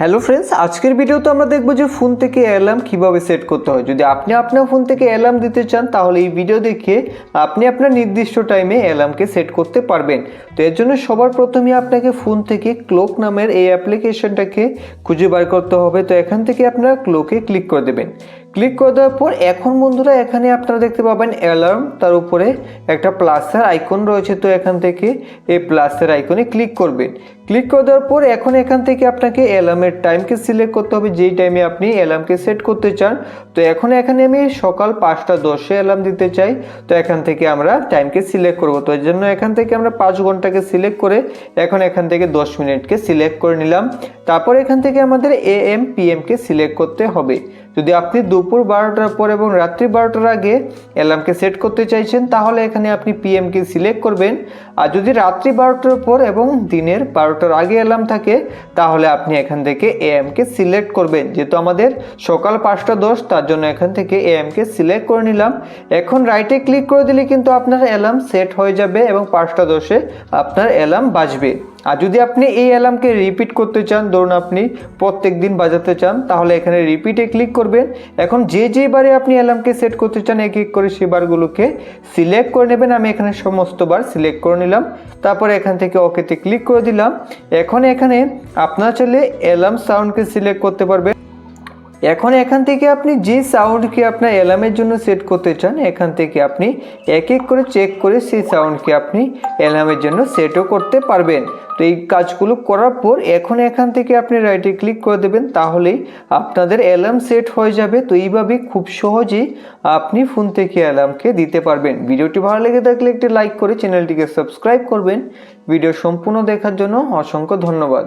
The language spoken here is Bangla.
হ্যালো ফ্রেন্ডস আজকের ভিডিওতে আমরা দেখব যে ফোন থেকে অ্যালার্ম কীভাবে সেট করতে হয়। যদি আপনি আপনার ফোন থেকে অ্যালার্ম দিতে চান, তাহলে এই ভিডিও দেখে আপনি আপনার নির্দিষ্ট টাইমে অ্যালার্মকে সেট করতে পারবেন। তো এর জন্য সবার প্রথমে আপনাকে ফোন থেকে ক্লোক নামের এই অ্যাপ্লিকেশনটাকে খুঁজে বার করতে হবে। তো এখান থেকে আপনারা ক্লোকে ক্লিক করে দেবেন। ক্লিক করে দেওয়ার পর এখন বন্ধুরা এখানে আপনারা দেখতে পাবেন অ্যালার্ম, তার উপরে একটা প্লাসের আইকন রয়েছে, তো এখান থেকে এই প্লাসের আইকনে ক্লিক করবেন। ক্লিক করে দেওয়ার পর এখন এখান থেকে আপনাকে অ্যালার্মের টাইমকে সিলেক্ট করতে হবে, যেই টাইমে আপনি অ্যালার্মকে সেট করতে চান। তো এখন এখানে আমি সকাল পাঁচটা দশে অ্যালার্ম দিতে চাই, তো এখান থেকে আমরা টাইমকে সিলেক্ট করব। তো এর জন্য এখান থেকে আমরা পাঁচ ঘন্টাকে সিলেক্ট করে এখন এখান থেকে দশ মিনিটকে সিলেক্ট করে নিলাম। তারপর এখান থেকে আমাদের এ এম পি এমকে সিলেক্ট করতে হবে। যদি আপনি দুপুর বারোটার পর এবং রাত্রি বারোটার আগে অ্যালার্মকে সেট করতে চাইছেন, তাহলে এখানে আপনি পিএমকে সিলেক্ট করবেন। আর যদি রাত্রি বারোটার পর এবং দিনের বারোটার আগে অ্যালার্ম থাকে, তাহলে আপনি এখান থেকে এএমকে সিলেক্ট করবেন। যেহেতু আমাদের সকাল পাঁচটা দশ, তার জন্য এখান থেকে এএমকে সিলেক্ট করে নিলাম। এখন রাইটে ক্লিক করে দিলে কিন্তু আপনার অ্যালার্ম সেট হয়ে যাবে এবং পাঁচটা দশে আপনার অ্যালার্ম বাজবে। আর যদি আপনি এই অ্যালার্মকে রিপিট করতে চান, ধরুন আপনি প্রত্যেক দিন বাজাতে চান, তাহলে এখানে রিপিটে ক্লিক করবেন। এখন যে যে বারে আপনি অ্যালার্মকে সেট করতে চান, এক এক করে সেই বারগুলোকে সিলেক্ট করে নেবেন। আমি এখানে সমস্ত বার সিলেক্ট করে নিলাম। তারপরে এখান থেকে ওকেতে ক্লিক করে দিলাম। এখন এখানে আপনার চাইলে অ্যালার্ম সাউন্ডকে সিলেক্ট করতে পারবেন। এখন এখান থেকে আপনি যে সাউন্ডকে আপনার অ্যালার্মের জন্য সেট করতে চান, এখান থেকে আপনি এক এক করে চেক করে সেই সাউন্ডকে আপনি অ্যালার্মের জন্য সেটও করতে পারবেন। তো এই কাজগুলো করার পর এখন এখান থেকে আপনি রাইটে ক্লিক করে দেবেন, তাহলেই আপনাদের অ্যালার্ম সেট হয়ে যাবে। তো এইভাবে খুব সহজেই আপনি ফোন থেকে অ্যালার্মকে দিতে পারবেন। ভিডিওটি ভালো লেগে থাকলে একটি লাইক করে চ্যানেলটিকে সাবস্ক্রাইব করবেন। ভিডিও সম্পূর্ণ দেখার জন্য অসংখ্য ধন্যবাদ।